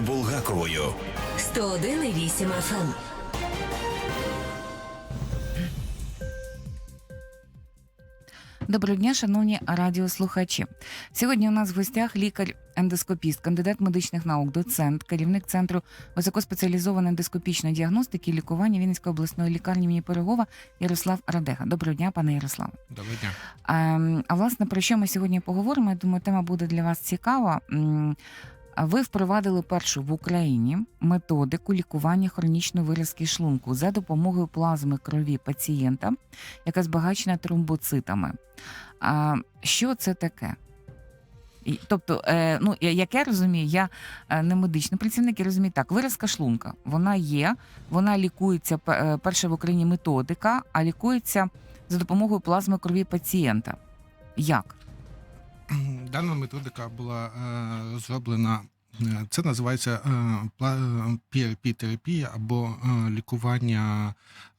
Іриною Булгаковою. 101,8 FM. Доброго дня, шановні радіослухачі. Сьогодні у нас в гостях лікар-ендоскопіст, кандидат медичних наук, доцент, керівник центру високоспеціалізованої ендоскопічної діагностики і лікування Вінницької обласної лікарні імені Пирогова Ярослав Радега. Доброго дня, пане Ярославе. Доброго дня. Ем, А власне про що ми сьогодні поговоримо? Я думаю, тема буде для вас цікава. Ви впровадили першу в Україні методику лікування хронічної виразки шлунку за допомогою плазми крові пацієнта, яка збагачена тромбоцитами. А що це таке? Тобто, е, ну як я розумію, я е, не медичний працівник, я розумію так, виразка шлунка, вона є, вона лікується е, перша в Україні методика, а лікується за допомогою плазми крові пацієнта. Як? Дана методика була е, розроблена. е, Це називається е, PRP-терапія або е, лікування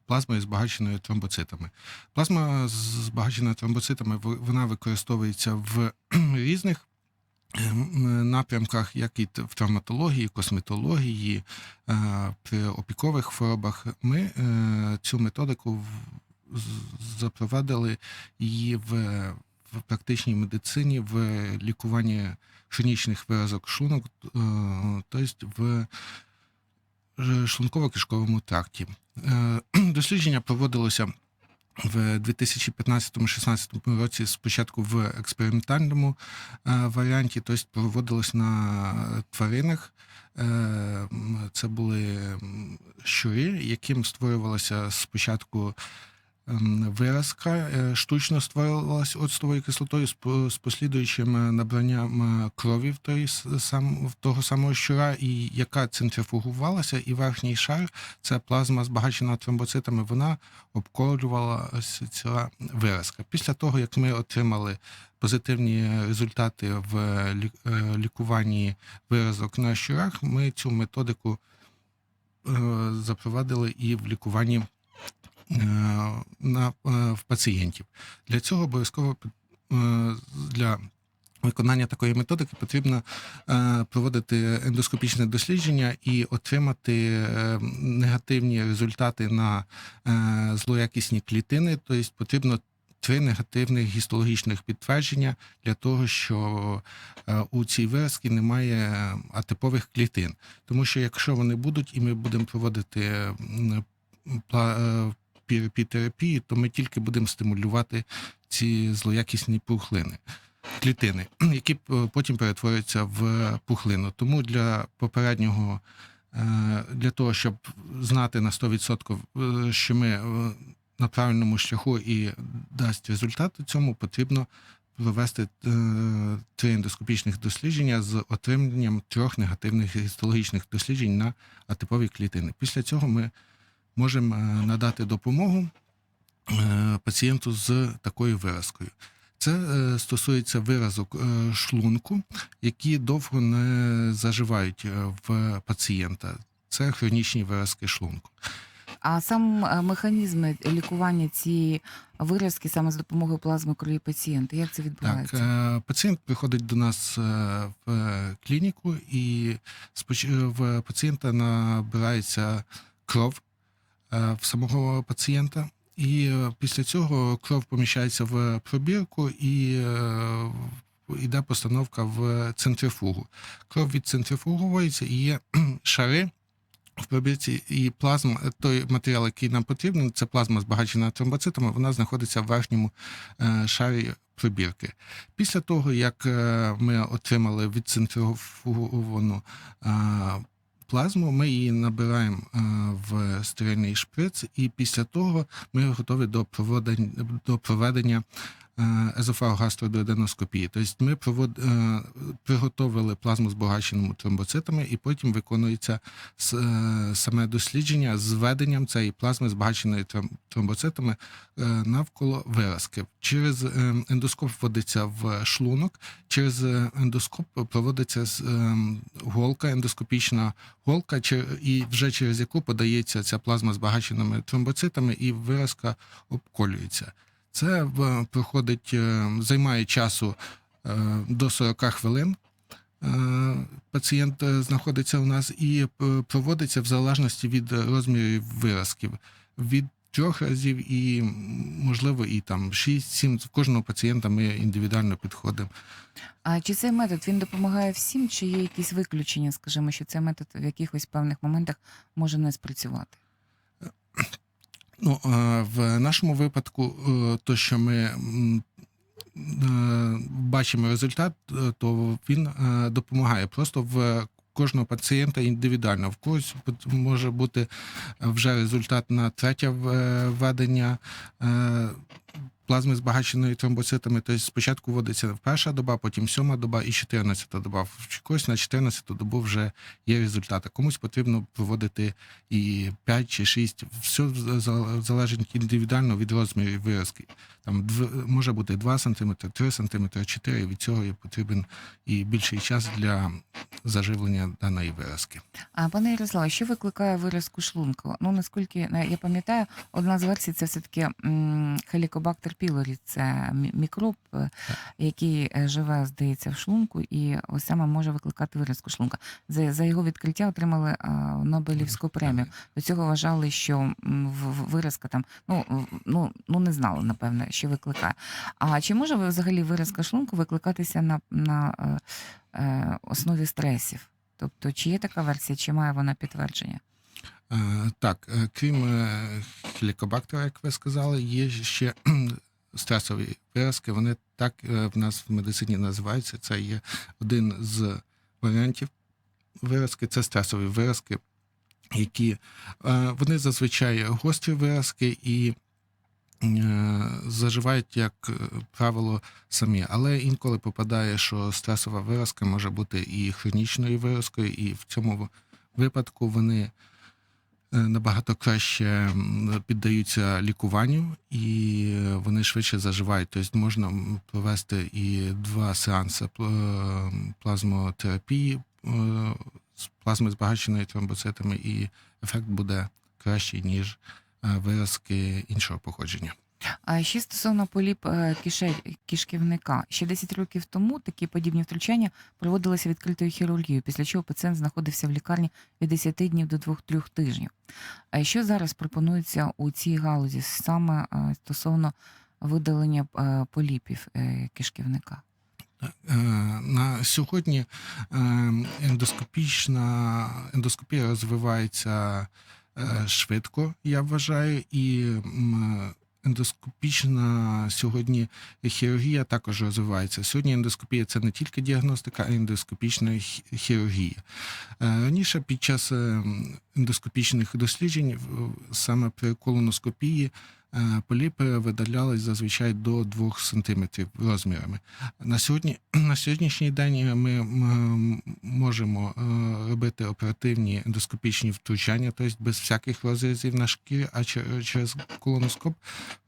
плазмою збагаченою тромбоцитами. Плазма збагачена тромбоцитами вона використовується в різних е, напрямках, як і в травматології, косметології, е, при опікових хворобах. Ми е, цю методику запровадили її в в практичній медицині, в лікуванні хронічних виразок шлунок, е, тобто в шлунково-кишковому тракті. Е, Дослідження проводилося в 2015-16 році спочатку в експериментальному е, варіанті, тобто проводилось на тваринах. Це були м, щури, яким створювалося спочатку ем, виразка, е, штучно створювалася оцтовою кислотою з послідуючим е, набранням е, крові в той сам в того самого щура, і яка центрифугувалася, і верхній шар, це плазма збагачена тромбоцитами, вона обколювала ось ця виразка. Після того, як ми отримали позитивні результати в лікуванні виразок на щурах, ми цю методику запровадили і в лікуванні на, е, в пацієнтів. Для цього обов'язково е, для виконання такої методики потрібно е, проводити ендоскопічне дослідження і отримати негативні результати на злоякісні клітини. Тобто потрібно три негативних гістологічних підтвердження для того, що у цій виразці немає атипових клітин. Тому що якщо вони будуть, і ми будемо проводити PRP-терапії, то ми тільки будемо стимулювати ці злоякісні пухлини, клітини, які потім перетворюються в пухлину. Тому для попереднього, е, для того, щоб знати на 100%, е, що ми е, на правильному шляху і дасть результат, цьому потрібно провести три ендоскопічних дослідження з отриманням трьох негативних гістологічних досліджень на атипові клітини. Після цього ми можемо е, надати допомогу е, пацієнту з такою виразкою. Це е, стосується виразок шлунку, які довго не заживають в пацієнта. Це хронічні виразки шлунку. А сам механізм лікування цієї виразки саме з допомогою плазми крові пацієнта, як це відбувається? е, пацієнт приходить до нас в клініку, і в пацієнта набирається кров в самого пацієнта. І е, після цього кров поміщається в пробірку і е, йде постановка в центрифугу. Кров відцентрифуговується і є шари в пробірці, і плазма, той матеріал, який нам потрібен, це плазма збагачена тромбоцитами, вона знаходиться в верхньому е, шарі пробірки. Після того, як е, ми отримали відцентрифugовану е, плазму, ми її набираємо е, в стерильний шприц, і після того ми готові до проведення, е. Тобто ми провод, е, приготовили плазму збагаченому тромбоцитами, і потім виконується е, саме дослідження з введенням цієї плазми збагаченої тром- тромбоцитами навколо виразки. Через ендоскоп вводиться в шлунок, через ендоскоп проводиться голка, ендоскопічна голка, і вже через яку подається ця плазма збагаченими тромбоцитами, і виразка обколюється. Це проходить, е, займає часу е, до 40 хвилин. е, пацієнт е, знаходиться у нас, і е, проводиться в залежності від розмірів виразків. Від трьох разів і, можливо, і там 6-7. В кожного пацієнта ми індивідуально підходимо. А чи цей метод він допомагає всім, чи є якісь виключення, скажімо, що цей метод в якихось певних моментах може не спрацювати? Ну, в нашому випадку, е, то, що ми е, бачимо результат, е, то він допомагає. Просто в кожного пацієнта індивідуально. В когось може бути вже результат на третє введення. Плазми збагаченої тромбоцитами, тобто спочатку вводиться перша доба, потім сьома доба і 14 доба. В когось на 14 добу вже є результати. Комусь потрібно проводити і 5 чи 6. Все залежить індивідуально від розмірів виразки. Там може бути 2 см, 3 см, 4 Від цього є потрібен і більший час для заживлення даної виразки. А пане Ярославе, що викликає виразку шлунку? Ну наскільки е, я пам'ятаю, одна з версій це все таки хелікобактер пілорі, це мікроб, е, який е, живе, здається, в шлунку, і ось саме може викликати виразку шлунка. За, за його відкриття отримали а, Нобелівську премію. До цього вважали, що виразка там, ну, ну, ну не знали, напевне, що викликає. А чи може взагалі виразка шлунку викликатися на, на е, е, основі стресів? Тобто, чи є така версія, чи має вона підтвердження? Е, Так, е, крім е, хелікобактера, як ви сказали, є ще стресові виразки. Вони так в нас в медицині називаються. Це є один з варіантів виразки. Це стресові виразки, які вони зазвичай гострі виразки і заживають, як правило, самі. Але інколи попадає, що стресова виразка може бути і хронічною виразкою, і в цьому випадку вони набагато краще піддаються лікуванню і вони швидше заживають. Тобто можна провести і два сеанси е, плазмотерапії е, з плазми збагаченої тромбоцитами, і ефект буде кращий, ніж е, виразки іншого походження. А ще стосовно поліп е, кише, кишківника. Ще 10 років тому такі подібні втручання проводилися відкритою хірургією, після чого пацієнт знаходився в лікарні від 10 днів до 2-3 тижнів. А що зараз пропонується у цій галузі саме е, стосовно видалення е, поліпів е, кишківника? Е, На сьогодні ендоскопічна ендоскопія розвивається швидко, я вважаю, і ендоскопічна сьогодні хірургія також розвивається. Сьогодні ендоскопія це не тільки діагностика, а ендоскопічна хірургія. Е, Раніше під час е, ендоскопічних досліджень саме при колоноскопії поліпи видалялись зазвичай до 2 см розмірами. На сьогодні на сьогоднішній день ми можемо е, робити оперативні ендоскопічні втручання, тобто без всяких розрізів на шкірі, а через колоноскоп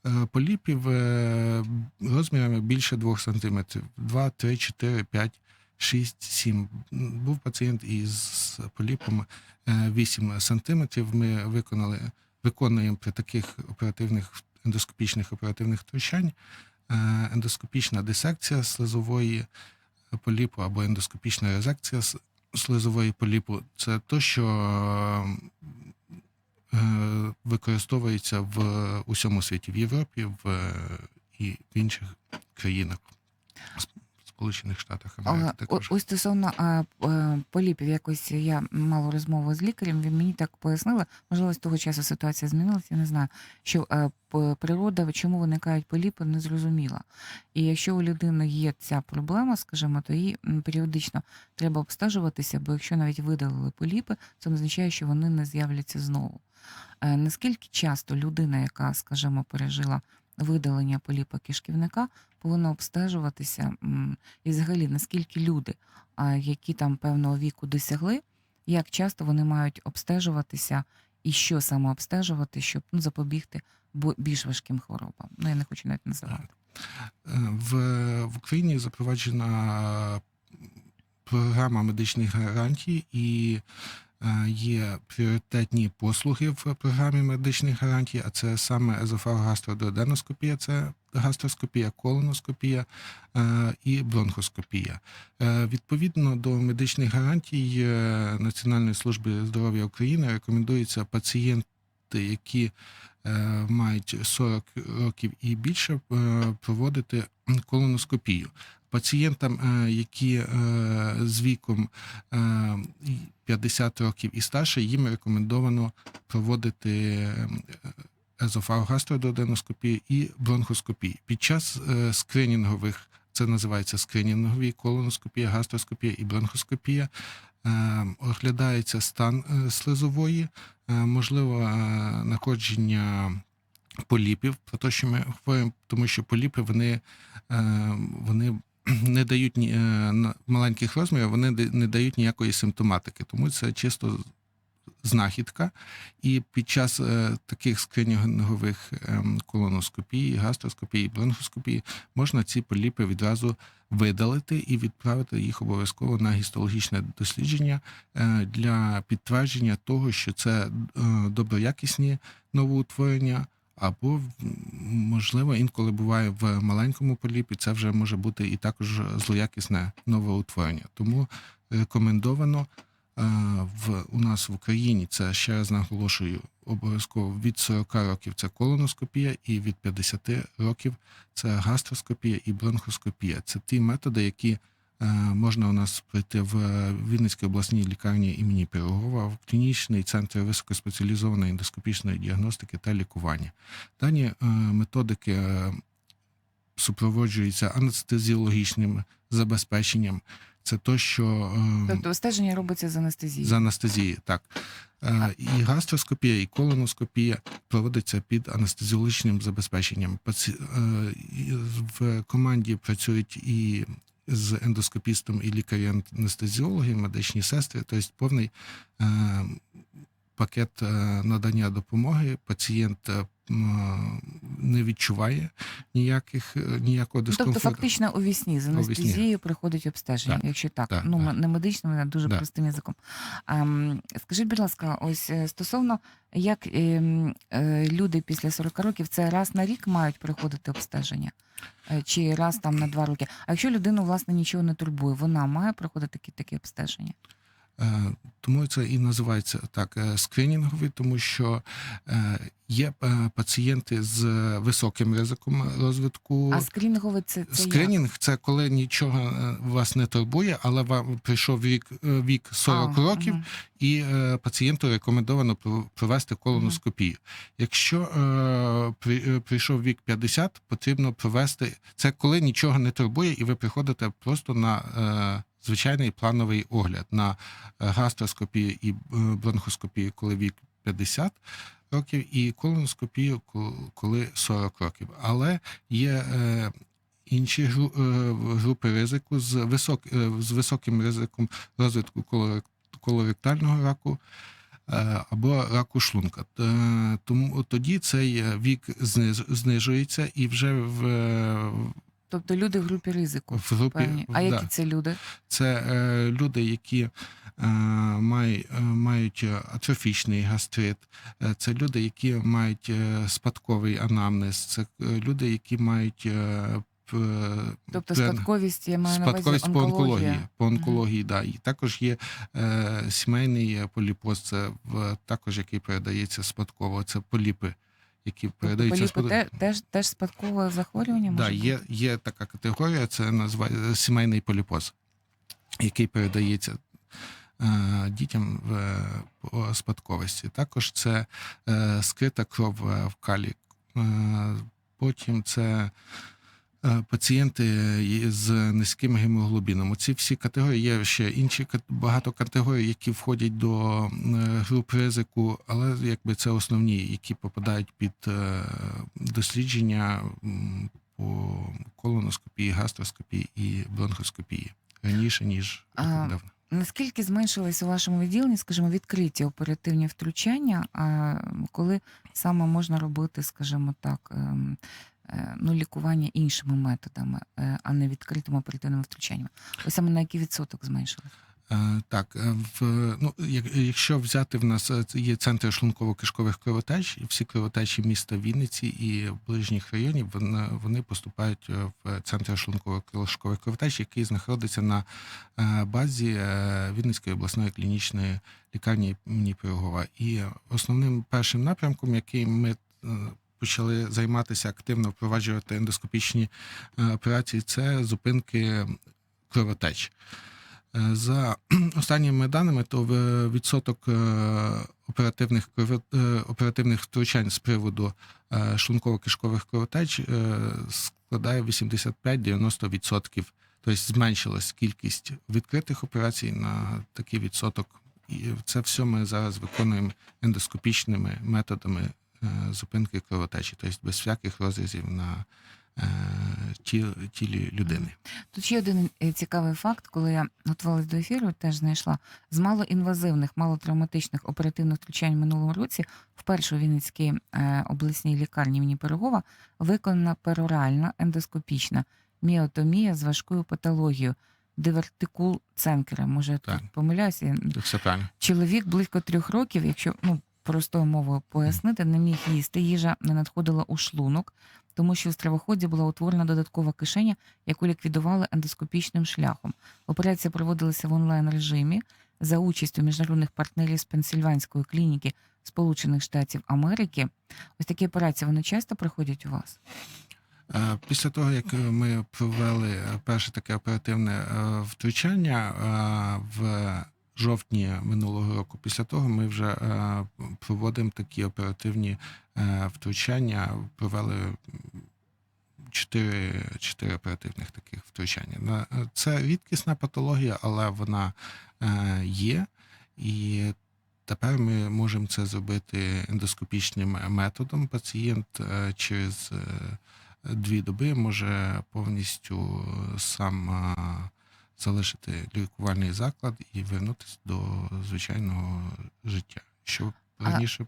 е, поліпів е, розмірами більше 2 см. 2, 3, 4, 5, 6, 7. Був пацієнт із поліпом е, 8 см. Ми виконали, виконуємо при таких оперативних ендоскопічних оперативних втручань е, ендоскопічна дисекція слизової поліпу або ендоскопічна резекція слизової поліпу це то, що е, використовується в усьому світі, в Європі в, е, і в інших країнах. Сполучених Штатах Америки А, також. Ось стосовно е, поліпів, якось я мала розмову з лікарем. Він мені так пояснили, можливо, з того часу ситуація змінилася, я не знаю. Що е, природа, чому виникають поліпи, не зрозуміла. І якщо у людини є ця проблема, скажімо, то їй періодично треба обстежуватися, бо якщо навіть видалили поліпи, це не означає, що вони не з'являться знову. Е, Наскільки часто людина, яка, скажімо, пережила видалення поліпа кишківника, повинна обстежуватися і взагалі наскільки люди, які там певного віку досягли, як часто вони мають обстежуватися і що саме обстежувати, щоб ну, запобігти більш важким хворобам. Ну я не хочу навіть називати. Е, В, в Україні запроваджена програма медичних гарантій, і є пріоритетні послуги в програмі медичних гарантій, а це саме езофагогастродуоденоскопія, це гастроскопія, колоноскопія е, і бронхоскопія. Е, Відповідно до медичних гарантій е, Національної служби здоров'я України рекомендується пацієнти, які е, мають 40 років і більше, е, проводити колоноскопію. Пацієнтам, е, які е, з віком е, 50 років і старше, їм рекомендовано проводити е, і бронхоскопію. Під час е, скринінгових, це називається скринінгові колоноскопія, гастроскопія і бронхоскопія. е, Оглядається стан е, слизової, е, можливо, е, знаходження поліпів, про те, що ми говоримо, тому що поліпи вони, е, вони не дають е, маленьких розмірів, вони не дають ніякої симптоматики, тому це чисто знахідка. І під час е, таких скринінгових ем, колоноскопій, гастроскопій, бронхоскопії можна ці поліпи відразу видалити і відправити їх обов'язково на гістологічне дослідження е, для підтвердження того, що це доброякісні новоутворення. Або можливо інколи буває в маленькому поліпі, це вже може бути і також злоякісне новоутворення. Тому рекомендовано е, в у нас в Україні це ще раз наголошую обов'язково від 40 років це колоноскопія, і від 50 років це гастроскопія і бронхоскопія. Це ті методи, які можна у нас пройти в Вінницькій обласній лікарні імені Пирогова, в клінічний центр високоспеціалізованої ендоскопічної діагностики та лікування. Дані е, методики е, супроводжуються анестезіологічним забезпеченням. Це то, що е, Тобто обстеження робиться з анестезією. з анестезії, так. Е, І гастроскопія, і колоноскопія проводиться під анестезіологічним забезпеченням. Е, В команді працюють і з ендоскопістом, і лікарі-анестезіологи, медичні сестри, тобто повний е, пакет е, надання допомоги. Пацієнт е, не відчуває ніяких, е, ніякого Ну, дискомфорту. Тобто, фактично у вісні з анестезією приходить обстеження, Так, якщо так. так, ну, так. не медичним, а дуже Да. простим язиком. Ем, скажіть, будь ласка, ось е, стосовно як ем, е, люди після 40 років це раз на рік мають приходити обстеження? Е, Чи раз там на два роки? А якщо людину, власне, нічого не турбує, вона має проходити такі, такі обстеження? Е, Тому це і називається так е, скринінгові, тому що е, є пацієнти з високим ризиком розвитку. А скринінгове це, це як? Скринінг це коли нічого вас не турбує, але вам прийшов вік, вік 40 А, років, мгм. і пацієнту рекомендовано про- провести колоноскопію. Якщо при, прийшов вік 50, потрібно провести це, коли нічого не турбує, і ви приходите просто на звичайний плановий огляд на е, гастроскопію і е, бронхоскопію, коли вік 50 років, і колоноскопію, коли 40 років. Але є е, інші групи ризику з, висок, з високим ризиком розвитку колоректального раку або раку шлунка. Тому тоді цей вік знижується і вже в, Тобто люди в групі ризику. в групі Певні. А да, які це люди? це е, люди, які е, май, е, мають атрофічний гастрит, е, це люди, які мають е, спадковий анамнез, це е, люди, які мають е, Тобто спадковість, я маю на увазі спадковість по онкології. По онкології, да. І також є е, сімейний поліпоз, це в, також який передається спадково. Це поліпи, які Тобто передаються те, теж, теж спадкове захворювання Да, може є, бути? є така категорія, це називає сімейний поліпоз, який передається е, дітям в по спадковості. Також це е, скрита кров е, в калі. Потім це пацієнти з низьким гемоглобіном. Оці всі категорії є ще інші багато категорій, які входять до е, груп ризику, але якби це основні, які попадають під е, дослідження по колоноскопії, гастроскопії і бронхоскопії раніше ніж давно. Наскільки зменшились у вашому відділенні, скажімо, відкриті оперативні втручання, коли саме можна робити, скажімо так, ем, е, ну, лікування іншими методами, е, а не відкритими оперативними втручаннями? Ось саме на який відсоток зменшилось? Е, Так, е, в ну, як- якщо взяти в нас е, є центр шлунково-кишкових кровотеч, і всі кровотечі міста Вінниці і ближніх районів вони, вони поступають е, в центр шлунково-кишкових кровотеч, який знаходиться на е, базі е, Вінницької обласної клінічної лікарні імені Пирогова. І основним першим напрямком, який ми е, почали займатися активно впроваджувати ендоскопічні е, операції, це зупинки кровотеч. Е, За останніми даними, то відсоток е, оперативних оперативних втручань з приводу шлунково-кишкових кровотеч складає 85-90%. Тобто зменшилась кількість відкритих операцій на такий відсоток. І це все ми зараз виконуємо ендоскопічними методами зупинки кровотечі, тобто без всяких розрізів на е, тілі людини. Тут ще один е, цікавий факт, коли я готувалась до ефіру, теж знайшла з малоінвазивних, малотравматичних оперативних втручань в минулому році вперше у Вінницькій е, обласній лікарні імені Пирогова виконана пероральна ендоскопічна міотомія з важкою патологією. Дивертикул Ценкера. Може, я Так. тут помиляюся. Це все правильно. Чоловік близько трьох років, якщо ну простою мовою пояснити, не міг їсти. Їжа не надходила у шлунок, тому що в стравоході була утворена додаткова кишеня, яку ліквідували ендоскопічним шляхом. Операція проводилася в онлайн режимі за участю міжнародних партнерів з Пенсильванської клініки Сполучених Штатів Америки. Ось такі операції вони часто проходять у вас. Е, Після того, як ми провели перше таке оперативне е, втручання е, в жовтні минулого року, після того ми вже е, проводимо такі оперативні е, втручання. Провели чотири, чотири оперативних таких втручання. Е, Це рідкісна патологія, але вона є. І Тепер ми можемо це зробити ендоскопічним методом. Пацієнт через дві доби може повністю сам залишити лікувальний заклад і вернутися до звичайного життя. Що раніше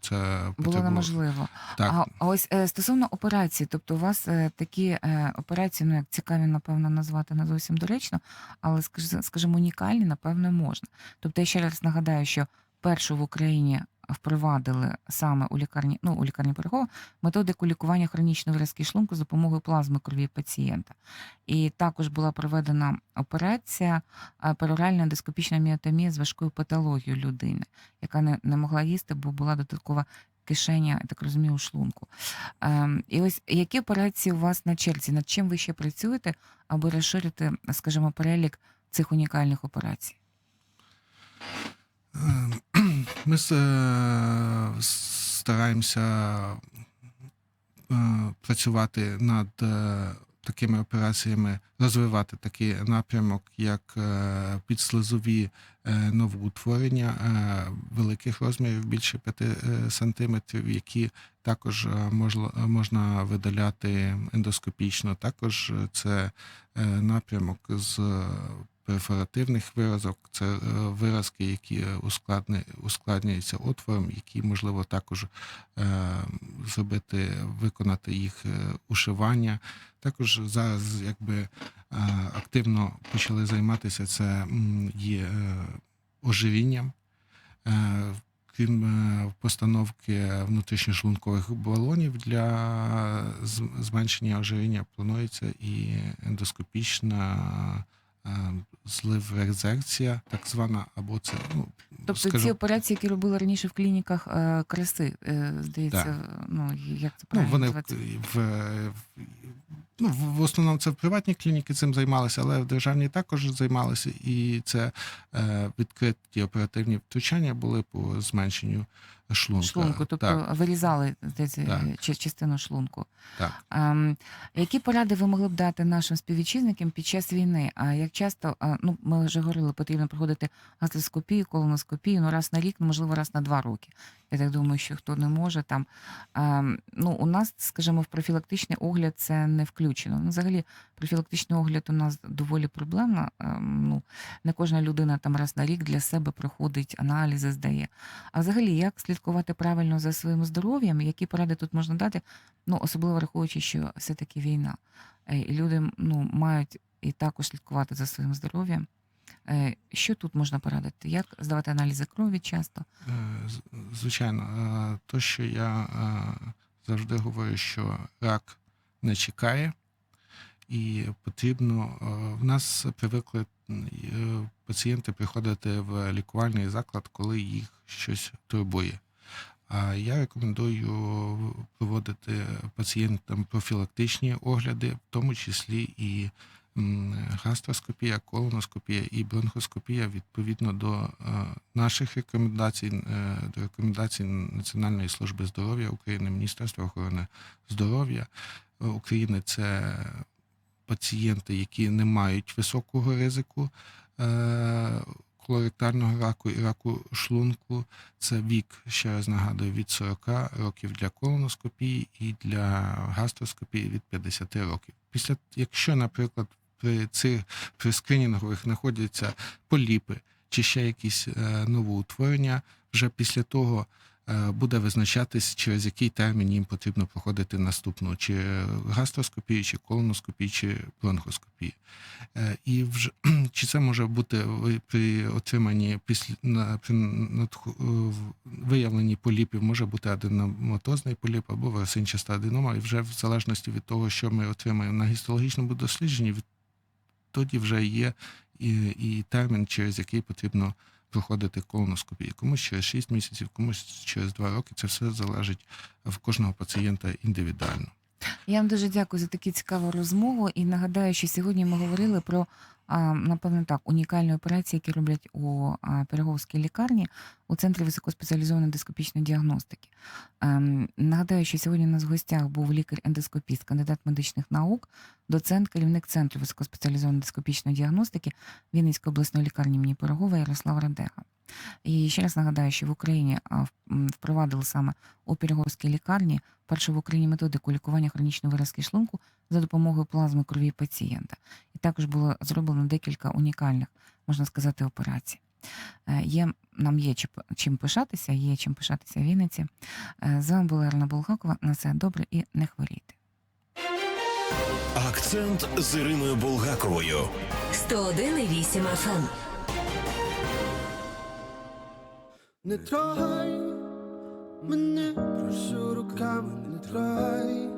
це Було неможливо. Так, А, ось е, стосовно операції, тобто у вас е, такі е, операції, ну як цікаві, напевно, назвати не зовсім доречно, але скаж- скажімо, унікальні, напевно, можна. Тобто я ще раз нагадаю, що першу в Україні впровадили саме у лікарні, ну у лікарні Пирогова методику лікування хронічної виразки шлунку з допомогою плазми крові пацієнта. І також була проведена операція е, пероральна ендоскопічна міотомія з важкою патологією людини, яка не, не могла їсти, бо була додаткова кишеня, я так розумію, у шлунку. Ем, і ось які операції у вас на черзі? Над чим ви ще працюєте, аби розширити, скажімо, перелік цих унікальних операцій? Ми е, стараємося е, працювати над е, такими операціями, розвивати такий напрямок, як підслизові новоутворення великих розмірів, більше 5 сантиметрів, які також можна, видаляти ендоскопічно. Також це напрямок з перфоративних виразок, це е, виразки, які ускладнюються отвором, які можливо також е, зробити, виконати їх е, ушивання. Також зараз якби активно почали займатися це є ожирінням. Крім постановки внутрішньошлункових балонів для зменшення ожиріння, планується і ендоскопічна е, злив-резекція, так звана, або це ну Тобто скажу, ці операції, які робили раніше в клініках е, краси, е, здається, Так. ну як це ну правильно вони в, в, в ну, в в основному це в приватні клініки цим займалися, але в державній також займалися, і це е, відкриті оперативні втручання були по зменшенню шлунка. шлунку, тобто так, вирізали Так. е, частину шлунку. так. Ем, які поради ви могли б дати нашим співвітчизникам під час війни? А як часто, а, ну ми вже говорили, потрібно проходити гастроскопію, колоноскопію, ну раз на рік, ну можливо, раз на два роки. Я так думаю, що хто не може там. Ем, ну, у нас, скажімо, в профілактичний огляд це не включено. Ну, взагалі, профілактичний огляд у нас доволі проблемна. Ем, ну, не кожна людина там раз на рік для себе проходить аналізи, здає. А взагалі, як слідкувати правильно за своїм здоров'ям? Які поради тут можна дати? Ну, особливо враховуючи, що все-таки війна. Е, І люди ну, мають і також слідкувати за своїм здоров'ям. Е, Що тут можна порадити? Як здавати аналізи крові часто? Е, Звичайно, то, що я завжди говорю, що рак не чекає, і потрібно в нас привикли пацієнти приходити в лікувальний заклад, коли їх щось турбує. А я рекомендую проводити пацієнтам профілактичні огляди, в тому числі і гастроскопія, колоноскопія і бронхоскопія відповідно до е, наших рекомендацій, е, до рекомендацій Національної служби здоров'я України, Міністерства охорони здоров'я України. Це пацієнти, які не мають високого ризику е, колоректального раку і раку шлунку. Це вік, ще раз нагадую, від 40 років для колоноскопії і для гастроскопії від 50 років. Після, якщо, наприклад, при цих при скринінгових знаходяться поліпи чи ще якісь е, новоутворення, вже після того буде визначатись, через який термін їм потрібно проходити наступну, чи гастроскопію, чи колоноскопію, чи бронхоскопію. Е, І вже чи це може бути при отриманні після при е, виявленні поліпів, може бути аденоматозний поліп або версинчаста аденома, і вже в залежності від того, що ми отримаємо на гістологічному дослідженні, тоді вже є і, і термін, через який потрібно проходити колоноскопію. Комусь через 6 місяців, комусь через 2 роки. Це все залежить в кожного пацієнта індивідуально. Я вам дуже дякую за таку цікаву розмову. І нагадаю, що сьогодні ми говорили про напевно так унікальні операції, які роблять у переговській лікарні у центрі високоспеціалізованої ендоскопічної діагностики. Ем, нагадаю, що сьогодні у нас в гостях був лікар-ендоскопіст, кандидат медичних наук, доцент, керівник центру високоспеціалізованої ендоскопічної діагностики Вінницької обласної лікарні імені Пирогова Ярослав Радега. І ще раз нагадаю, що в Україні впровадили саме у Пироговській лікарні першу в Україні методику лікування хронічної виразки шлунку за допомогою плазми крові пацієнта. І також було зроблено декілька унікальних, можна сказати, операцій. Е, Є, нам є чим- пишатися, є чим пишатися в Вінниці. Е, З вами була Ірина Булгакова. На все добре і не хворійте. Акцент з Іриною Булгаковою. 101,8 FM. Не трогай мене, прошу руками, не трогай.